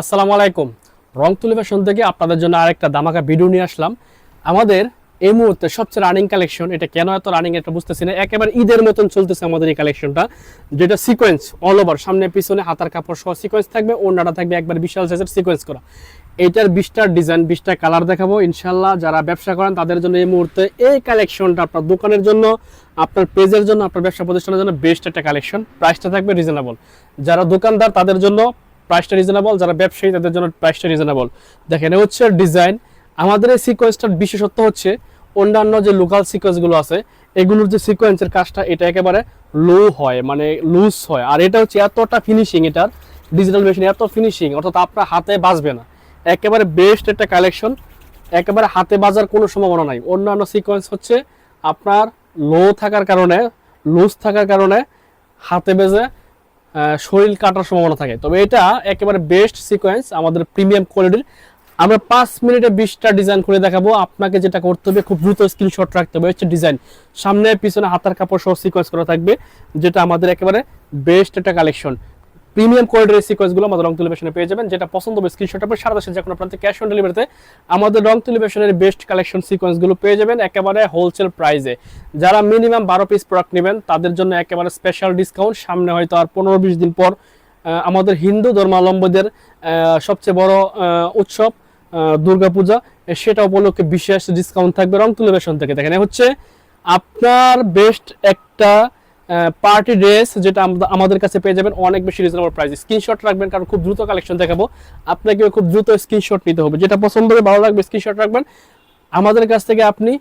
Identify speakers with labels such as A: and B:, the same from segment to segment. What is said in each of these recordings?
A: আসসালামু আলাইকুম। রং তুলি ফ্যাশন থেকে আপনাদের জন্য আরেকটা দামাকা ভিডিও নিয়ে আসলাম। আমাদের এই মুহূর্তে সবচেয়ে রানিং কালেকশন এটা কেন এত রানিং এটা বুঝতেছি না। একেবারে ঈদের মতন চলতেছে আমাদের এই কালেকশনটা যেটা সিকোয়েন্স অল ওভার সামনে, পিছনে, হাতার কাপড় সহ সিকোয়েন্স থাকবে, ওড়নাটা থাকবে একবার বিশাল সাইজের সিকোয়েন্স করা। এইটার বিশটার ডিজাইন বিশটা কালার দেখাবো ইনশাল্লাহ যারা ব্যবসা করেন, তাদের জন্য এই মুহূর্তে এই কালেকশনটা আপনার দোকানের জন্য, আপনার পেজের জন্য, আপনার ব্যবসা প্রতিষ্ঠানের জন্য বেস্ট একটা কালেকশন প্রাইসটা থাকবে রিজনেবল যারা দোকানদার, তাদের জন্য প্রাইসটা রিজনেবল যারা ব্যবসায়ী, তাদের জন্য প্রাইসটা রিজনেবল দেখেন এ হচ্ছে ডিজাইন আমাদের এই সিকোয়েন্সটার বিশেষত্ব হচ্ছে অন্যান্য যে লোকাল সিকোয়েন্সগুলো আছে, এগুলোর যে সিকোয়েন্সের কাজটা, এটা একেবারে লো হয় মানে লুজ হয়। আর এটা হচ্ছে এতটা ফিনিশিং এটার ডিজিটাল মেশিন এত ফিনিশিং অর্থাৎ আপনার হাতে বাজবে না। একেবারে বেস্ট একটা কালেকশন একেবারে হাতে বাজার কোনো সম্ভাবনা নাই। অন্যান্য সিকোয়েন্স হচ্ছে আপনার লো থাকার কারণে লুজ থাকার কারণে হাতে বেজে শরীর কাটার সম্ভাবনা থাকে। তবে এটা একেবারে বেস্ট সিকোয়েন্স আমাদের প্রিমিয়াম কোয়ালিটির আমরা পাঁচ মিনিটে বিশটা ডিজাইন করে দেখাবো। আপনাকে যেটা করতে হবে, খুব দ্রুত স্ক্রিনশট রাখতে হবে। হচ্ছে ডিজাইন সামনে, পিছনে হাতার কাপড় সহ সিকোয়েন্স করা থাকবে, যেটা আমাদের একেবারে বেস্ট একটা কালেকশন প্রিমিয়াম কোয়ালিটির সিকোয়েন্সগুলো আমাদের রং টেলিভিশনে পেয়ে যাবেন, যেটা পছন্দ হবে স্ক্রিনশট হবে সারা দেশে যে কোনো প্রান্তে ক্যাশ অন ডেলিভারিতে আমাদের রং টেলিভিশনের বেস্ট কালেকশন সিকোয়েন্সগুলো পেয়ে যাবেন একেবারে হোলসেল প্রাইসে যারা মিনিমাম বারো পিস প্রোডাক্ট নেবেন, তাদের জন্য একেবারে স্পেশাল ডিসকাউন্ট সামনে হয়তো আর পনেরো বিশ দিন পর আমাদের হিন্দু ধর্মাবলম্বীদের সবচেয়ে বড় উৎসব দুর্গাপূজা সেটা উপলক্ষে বিশেষ ডিসকাউন্ট থাকবে রং টেলিভিশন থেকে। দেখেন হচ্ছে আপনার বেস্ট একটা পার্টি ড্রেস যেটা আমাদের কাছে পেয়ে যাবেন অনেক বেশি রিজনেবল প্রাইস স্ক্রিনশট রাখবেন, কারণ খুব দ্রুত কালেকশন দেখাবো। আপনাকে খুব দ্রুত স্ক্রিনশট নিতে হবে। যেটা পছন্দ হবে, ভালো লাগবে স্ক্রিনশট রাখবেন। আমাদের কাছ থেকে আপনি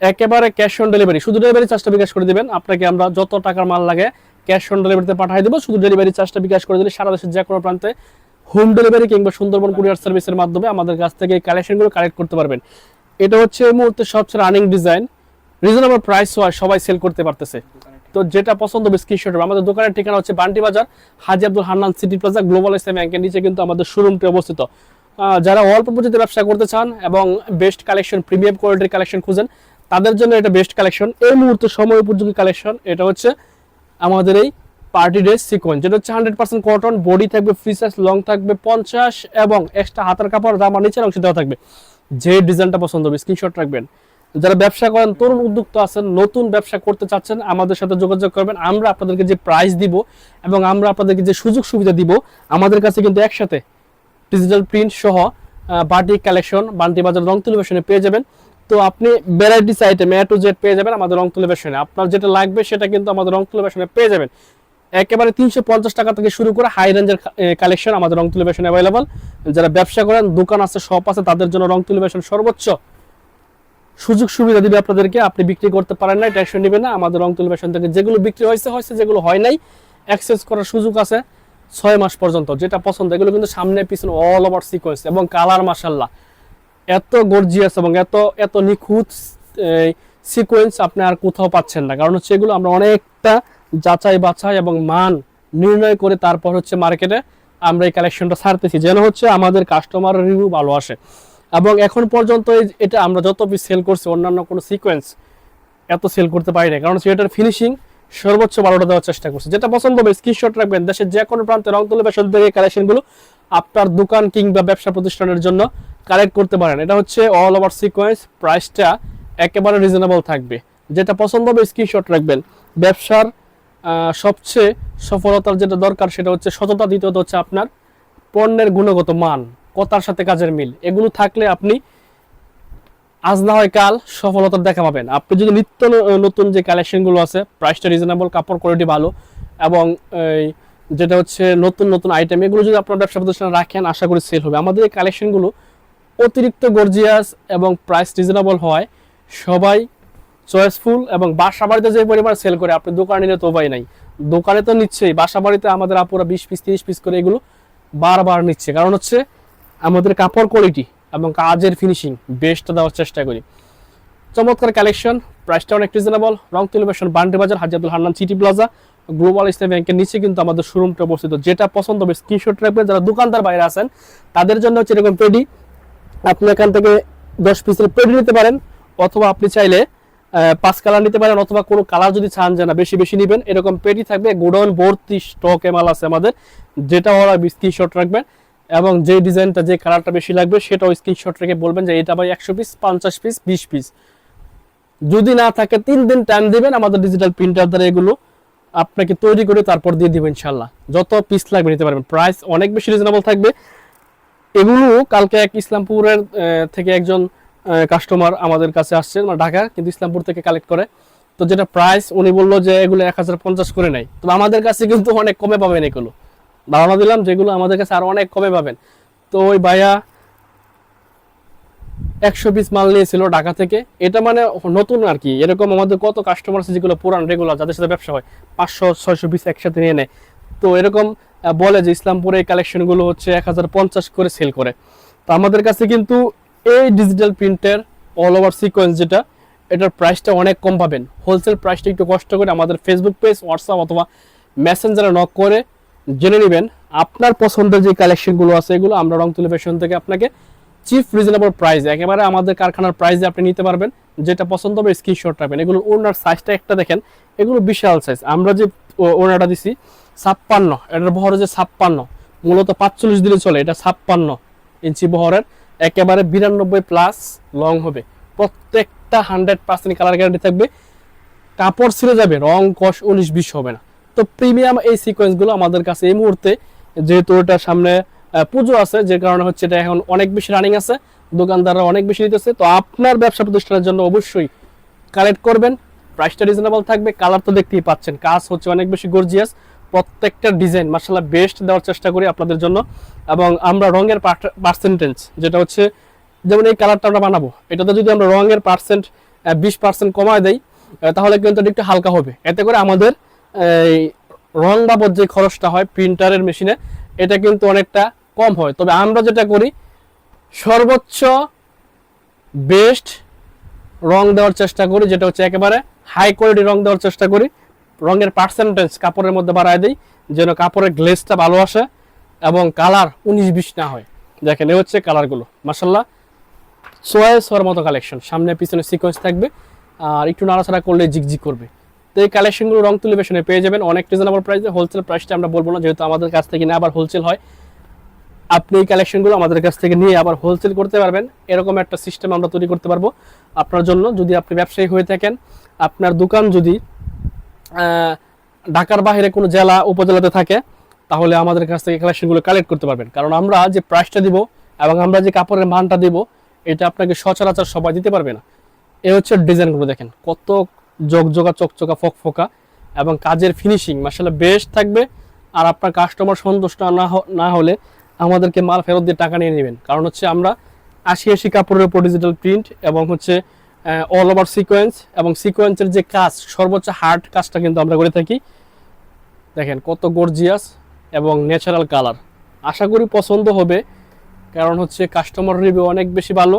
A: একেবারে ক্যাশ অন ডেলিভারি শুধু ডেলিভারি চার্জটা বিকাশ করে দিবেন। আপনাকে আমরা যত টাকার মাল লাগে ক্যাশ অন ডেলিভারিতে পাঠিয়ে দেবো। শুধু ডেলিভারি চার্জটা বিকাশ করে দিলে সারা দেশের যে কোনো প্রান্তে হোম ডেলিভারি কিংবা সুন্দরবন কুরিয়ার সার্ভিসের মাধ্যমে আমাদের কাছ থেকে কালেকশনগুলো কালেক্ট করতে পারবেন। এটা হচ্ছে এই মুহূর্তে সবচেয়ে রানিং ডিজাইন রিজনেবল প্রাইস হয় সবাই সেল করতে পারতেছে। তো যেটা পছন্দ হবে স্ক্রিনশট আমাদের দোকানের ঠিকানা হচ্ছে Banti Bazar, Haji Abdul Hannan city plaza global Islam ব্যাংকের নিচে কিন্তু আমাদের শোরুমটি অবস্থিত। যারা অল্প পুঁজিতে ব্যবসা করতে চান এবং বেস্ট কালেকশন প্রিমিয়াম কোয়ালিটির কালেকশন খুঁজেন, তাদের জন্য এটা বেস্ট কালেকশন এই মুহূর্তে সময় উপযোগী কালেকশন এটা হচ্ছে আমাদের এই পার্টি ড্রেস সিকোয়েন্স যেটা হচ্ছে হান্ড্রেড পার্সেন্ট কটন বডি থাকবে ফ্রি সাইজ লং থাকবে পঞ্চাশ এবং এক্সট্রা হাতার কাপড় জামা নিচের অংশ দেওয়া থাকবে। যে ডিজাইনটা পছন্দ হবে স্ক্রিনশট রাখবেন। যারা ব্যবসা করেন, তরুণ উদ্যোক্তা আছেন, নতুন ব্যবসা করতে চাচ্ছেন, আমাদের সাথে যোগাযোগ করবেন। আমরা আপনাদেরকে যে প্রাইস দিব এবং আমরা আপনাদেরকে যে সুযোগ সুবিধা দিব, আমাদের কাছে কিন্তু একসাথে ডিজিটাল প্রিন্ট সহ বাটিক কালেকশন বান্টি বাজার রং টেলিভিশনে পেয়ে যাবেন। তো আপনি varieties item A to Z পেয়ে যাবেন আমাদের রং টেলিভিশনে আপনার যেটা লাগবে সেটা কিন্তু আমাদের রং টেলিভিশনে পেয়ে যাবেন। একেবারে তিনশো পঞ্চাশ টাকা থেকে শুরু করে হাই রেঞ্জের কালেকশন আমাদের রং টেলিভিশনে অ্যাভেলেবল যারা ব্যবসা করেন, দোকান আছে শপ আছে, তাদের জন্য রং টেলিভিশন সর্বোচ্চ। সুযোগ সুবিধা দিবে আপনাদেরকে, আপনি বিক্রি করতে পারেন না টেনশন নেবেন না। আমাদের রং টেলিভিশন থেকে যেগুলো বিক্রি হয়েছে হয়েছে যেগুলো হয় নাই অ্যাক্সেস করার সুযোগ আছে ছয় মাস পর্যন্ত। যেটা পছন্দ, এগুলো কিন্তু সামনে, পিছনে অল ওভার সিকোয়েন্স এবং কালার মাসাল্লাহ এত গর্জিয়াস এবং এত এত নিখুঁত সিকোয়েন্স আপনি আর কোথাও পাচ্ছেন না। কারণ হচ্ছে এগুলো আমরা অনেকটা যাচাই বাছাই এবং মান নির্ণয় করে তারপর হচ্ছে মার্কেটে আমরা এই কালেকশনটা ছাড়তেছি। যেন হচ্ছে আমাদের কাস্টমার রিভিউ ভালো আসে। এবং এখন পর্যন্ত এটা আমরা যত পিস সেল করছি, অন্যান্য কোনো সিকোয়েন্স এত সেল করতে পারি না কারণ এটার ফিনিশিং সর্বোচ্চ বারোটা দেওয়ার চেষ্টা করছে। যেটা পছন্দ হবে স্ক্রিনশট রাখবেন। দেশের যে কোনো প্রান্তে রং তুলে বেসন থেকে কালেকশনগুলো আপনার দোকান কিংবা ব্যবসা প্রতিষ্ঠানের জন্য কালেক্ট করতে পারেন। এটা হচ্ছে অল ওভার সিকোয়েন্স প্রাইসটা একেবারে রিজনেবল থাকবে। যেটা পছন্দ হবে স্ক্রিনশট রাখবেন। ব্যবসার সবচেয়ে সফলতার যেটা দরকার, সেটা হচ্ছে সততা, দ্বিতীয়ত হচ্ছে আপনার পণ্যের গুণগত মান। কথার সাথে কাজের মিল। এগুলো থাকলে আপনি আজ না হয় কাল সফলতার দেখা পাবেন। আপনি যদি নিত্য নতুন যে কালেকশনগুলো আছে প্রাইসটা রিজনেবল কাপড় কোয়ালিটি ভালো, এবং যেটা হচ্ছে নতুন নতুন আইটেম এগুলো যদি আপনার ব্যবসা প্রতিষ্ঠানে রাখেন, আশা করি সেল হবে। আমাদের এই কালেকশনগুলো অতিরিক্ত গর্জিয়াস এবং প্রাইস রিজনেবল হয়। সবাই চয়েসফুল এবং বাসা বাড়িতে যে পরিমাণ সেল করে, আপনি দোকানে নিলে তো উপায় নাই। দোকানে তো নিচ্ছেই বাসা বাড়িতে আমাদের আপুরা বিশ পিস তিরিশ পিস করে এগুলো বারবার নিচ্ছে। কারণ হচ্ছে আমাদের কাপড় কোয়ালিটি এবং কাজের ফিনিশিং বেস্টটা দেওয়ার চেষ্টা করি। চমৎকার কালেকশন প্রাইসটা অনেক reasonable Rong television Bandi Bazar Haji Abdul Hannan city plaza global Islam ব্যাংকের নিচে কিন্তু আমাদের শোরুমটা অবস্থিত। যেটা পছন্দ হবে স্ক্রিনশট রাখবেন। যারা দোকানদার বাইরে আছেন, তাদের জন্য হচ্ছে এরকম পেডি আপনি এখান থেকে দশ পিসের পেডি নিতে পারেন, অথবা আপনি চাইলে পাঁচ কালার নিতে পারেন, অথবা কোনো কালার যদি চান যে না, বেশি বেশি নেবেন, এরকম পেটি থাকবে। গোডাউন ভর্তি স্টকে মাল আছে আমাদের। যেটা ওরা স্ক্রিনশট রাখবেন। এবং যে ডিজাইনটা, যে কালারটা বেশি লাগবে, সেটাও স্ক্রিনশট রেখে বলবেন যে এটা ভাই একশো পিস পঞ্চাশ পিস বিশ পিস যদি না থাকে, তিন দিন টাইম দিবেন আমাদের ডিজিটাল প্রিন্টার দ্বারা এগুলো আপনাকে তৈরি করে তারপর দিয়ে দিব ইনশাল্লাহ যত পিস লাগবে নিতে পারবেন। প্রাইস অনেক বেশি রিজনেবল থাকবে। এগুলো কালকে এক ইসলামপুরের থেকে একজন কাস্টমার আমাদের কাছে আসছে মানে ঢাকা, কিন্তু ইসলামপুর থেকে কালেক্ট করে। তো যেটা প্রাইস উনি বলল যে এগুলো এক হাজার পঞ্চাশ করে নেয়। তো আমাদের কাছে কিন্তু অনেক কমে পাবেন এগুলো। ধারণা দিলাম যেগুলো আমাদের কাছে আরও অনেক কমে পাবেন। তো ওই ভাইয়া একশো পিস মাল নিয়েছিল ঢাকা থেকে। এটা মানে নতুন আর কি। এরকম আমাদের কত কাস্টমার আছে যেগুলো পুরান রেগুলার যাদের সাথে ব্যবসা হয়, পাঁচশো, ছয়শো পিস একসাথে নিয়ে নেয়। তো এরকম বলে যে ইসলামপুরে এই কালেকশনগুলো হচ্ছে এক হাজার পঞ্চাশ করে সেল করে। তো আমাদের কাছে কিন্তু এই ডিজিটাল প্রিন্টের অল ওভার সিকোয়েন্স যেটা, এটার প্রাইসটা অনেক কম পাবেন। হোলসেল প্রাইসটা একটু কষ্ট করে আমাদের ফেসবুক পেজ হোয়াটসঅ্যাপ অথবা মেসেঞ্জারে নক করে জেনে নেবেন, আপনার পছন্দের যে কালেকশনগুলো আছে, এগুলো আমরা রং তুলে ফ্যাশন থেকে আপনাকে চিপ রিজনেবল প্রাইস একেবারে আমাদের কারখানার প্রাইসে আপনি নিতে পারবেন, যেটা পছন্দ হবে স্ক্রিনশট রাখবেন। এগুলো ওনার সাইজটা একটা দেখেন, এগুলো বিশাল সাইজ আমরা যে ওনারটা দিছি, ছাপ্পান্ন, এটার বহর যে ছাপ্পান্ন, মূলত পাঁচচল্লিশ দিলে চলে, এটা ছাপ্পান্ন ইঞ্চি বহরের, একেবারে বিরানব্বই প্লাস লং হবে। প্রত্যেকটা হান্ড্রেড পার্সেন্ট কালার গ্যারান্টি থাকবে। কাপড় ছিঁড়ে যাবে, রং কষ উনিশ বিশ হবে না। তো প্রিমিয়াম এই সিকোয়েন্সগুলো আমাদের কাছে এই মুহূর্তে যেহেতু এটার সামনে পুজো আছে যে কারণে হচ্ছে এটা এখন অনেক বেশি রানিং আছে দোকানদাররা অনেক বেশি নিতেছে। তো আপনার ব্যবসা প্রতিষ্ঠানের জন্য অবশ্যই কালেক্ট করবেন। প্রাইসটা রিজনেবল থাকবে কালার তো দেখতেই পাচ্ছেন। কাজ হচ্ছে অনেক বেশি গর্জিয়াস প্রত্যেকটা ডিজাইন মার্শাল্লাহ বেস্ট দেওয়ার চেষ্টা করি আপনাদের জন্য। এবং আমরা রঙের পার্সেন্টেজ যেটা হচ্ছে যেমন এই কালারটা আমরা বানাবো এটাতে যদি আমরা রঙের পার্সেন্ট বিশ পার্সেন্ট কমায় আহ, তাহলে কিন্তু একটু হালকা হবে। এতে করে আমাদের এই রং বাবদ যে খরচটা হয় প্রিন্টারের মেশিনে এটা কিন্তু অনেকটা কম হয়। তবে আমরা যেটা করি, সর্বোচ্চ বেস্ট রং দেওয়ার চেষ্টা করি, যেটা হচ্ছে একেবারে হাই কোয়ালিটি রং দেওয়ার চেষ্টা করি। রঙের পার্সেন্টেজ কাপড়ের মধ্যে বাড়ায় দিই, যেন কাপড়ের গ্লেজটা ভালো আসে এবং কালার উনিশ বিশ না হয়। দেখেন, এ হচ্ছে কালারগুলো মাসাল্লাহ সোয়াইস হওয়ার মতো কালেকশন সামনে, পিছনে সিকোয়েন্স থাকবে, আর একটু নাড়াচাড়া করলে জিগজিগ করবে। তো এই কালেকশনগুলো রং তুলে বেশনে পেয়ে যাবেন। অনেক রিজনেবল প্রাইসে হোলসেল প্রাইসটা আমরা বলব না, যেহেতু আমাদের কাছ থেকে না আবার হোলসেল হয়। আপনি এই কালেকশনগুলো আমাদের কাছ থেকে নিয়ে আবার হোলসেল করতে পারবেন। এরকম একটা সিস্টেম আমরা তৈরি করতে পারব আপনার জন্য। যদি আপনি ব্যবসায়ী হয়ে থাকেন, আপনার দোকান যদি ঢাকার বাইরে কোনো জেলা, উপজেলাতে থাকে, তাহলে আমাদের কাছ থেকে কালেকশনগুলো কালেক্ট করতে পারবেন। কারণ আমরা যে প্রাইসটা দিব এবং আমরা যে কাপড়ের মানটা দিব, এটা আপনাকে সচরাচর সবাই দিতে পারবে না। এ হচ্ছে ডিজাইনগুলো দেখেন। কত জগজগা চকচকা ফকফকা এবং কাজের ফিনিশিং মাসাল্লাহ বেস্ট থাকবে। আর আপনার কাস্টমার সন্তুষ্ট না না হলে আমাদেরকে মাল ফেরত দিয়ে টাকা নিয়ে নেবেন। কারণ হচ্ছে আমরা আশি আশি কাপড়ের উপর ডিজিটাল প্রিন্ট এবং হচ্ছে অল ওভার সিকোয়েন্স এবং সিকোয়েন্সের যে কাজ, সর্বোচ্চ হার্ড কাজটা কিন্তু আমরা করে থাকি। দেখেন কত গর্জিয়াস এবং ন্যাচারাল কালার আশা করি পছন্দ হবে, কারণ হচ্ছে কাস্টমার রিভিউ অনেক বেশি ভালো।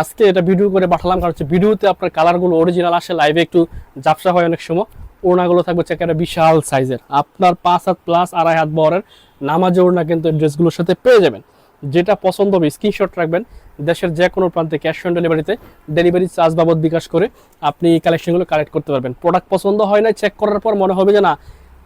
A: আজকে এটা ভিডিও করে পাঠালাম, কারণ হচ্ছে ভিডিওতে আপনার কালারগুলো অরিজিনাল আসে লাইভে একটু ঝাপসা হয় অনেক সময়। ওড়নাগুলো থাকবে হচ্ছে একটা বিশাল সাইজের আপনার পাঁচ হাত প্লাস আড়াই হাত বরের নামাজে ওড়না কিন্তু ড্রেসগুলোর সাথে পেয়ে যাবেন। যেটা পছন্দ হবে স্ক্রিনশট রাখবেন। দেশের যে কোনো প্রান্তে ক্যাশ অন ডেলিভারিতে ডেলিভারি চার্জ বাবদ বিকাশ করে আপনি এই কালেকশনগুলো কালেক্ট করতে পারবেন। প্রোডাক্ট পছন্দ হয় না চেক করার পর মনে হবে যে না,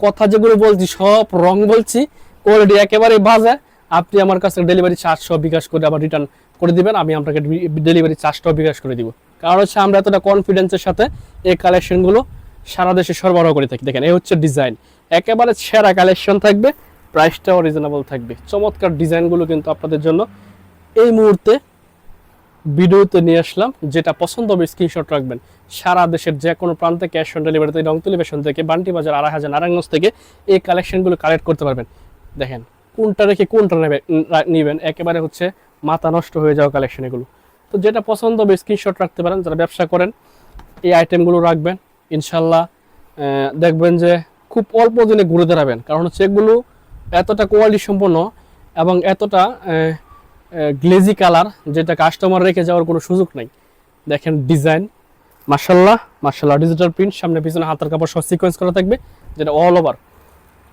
A: কথা যেগুলো বলছি, সব রং বলছি। কোয়ালিটি একেবারে বাজে। আপনি আমার কাছে ডেলিভারি চার্জ সব বিকাশ করে আবার রিটার্ন করে দিবেন, আমি আপনাকে ডেলিভারি চার্জটাও বিকাশ করে দিব। কারণ হচ্ছে আমরা এতটা কনফিডেন্সের সাথে এই কালেকশনগুলো সারা দেশে সরবরাহ করে থাকি। দেখেন, এই হচ্ছে ডিজাইন একেবারে সেরা কালেকশন থাকবে প্রাইসটাও রিজনেবল থাকবে। চমৎকার ডিজাইনগুলো কিন্তু আপনাদের জন্য। এই মুহূর্তে ভিডিওতে নিয়ে আসলাম, যেটা পছন্দ হবে স্ক্রিনশট রাখবেন। সারা দেশের যে কোনো প্রান্তে ক্যাশ অন ডেলিভারিতে রং টেলিভিশন থেকে বান্টি বাজার আড়াই হাজার নারায়ণগঞ্জ থেকে এই কালেকশনগুলো কালেক্ট করতে পারবেন। দেখেন, কোনটা রেখে কোনটা নেবে নেবেন? একেবারে হচ্ছে মাথা নষ্ট হয়ে যাওয়া কালেকশন এগুলো। তো যেটা পছন্দ হবে স্ক্রিনশট রাখতে পারেন, যারা ব্যবসা করেন, এই আইটেমগুলো রাখবেন ইনশাল্লাহ দেখবেন যে খুব অল্প দিনে ঘুরে দাঁড়াবেন। কারণ হচ্ছে এগুলো এতটা কোয়ালিটি সম্পন্ন এবং এতটা গ্লেজি কালার যেটা কাস্টমার রেখে যাওয়ার কোনো সুযোগ নাই। দেখেন ডিজাইন মার্শাল্লাহ মার্শাল্লাহ ডিজিটাল প্রিন্ট সামনে পিছনে হাতের কাপড় সব সিকোয়েন্স করা থাকবে, যেটা অল ওভার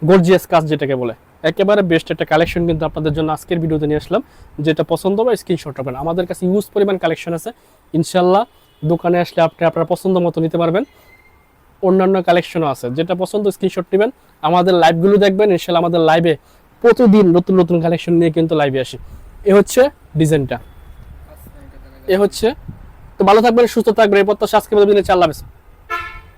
A: গর্জিয়াস কাজ যেটাকে বলে। একেবারে বেস্ট একটা কালেকশন কিন্তু আপনাদের জন্য আজকের ভিডিওতে নিয়ে আসলাম, যেটা পছন্দ হবে স্ক্রিনশট রাখবেন। আমাদের কাছে ইউজ পরিমাণ কালেকশন আছে। ইনশাল্লাহ দোকানে আসলে আপনি আপনার পছন্দ মতো নিতে পারবেন। অন্যান্য কালেকশনও আছে। যেটা পছন্দ স্ক্রিনশট নেবেন। আমাদের লাইভগুলো দেখবেন। ইনশাল্লাহ আমাদের লাইভে প্রতিদিন নতুন নতুন কালেকশন নিয়ে কিন্তু লাইভে আসি। এ হচ্ছে ডিজাইনটা এ হচ্ছে তো ভালো থাকবেন, সুস্থ থাকবেন। এই প্রত্যাশা আজকে দিনে চাল্লাহ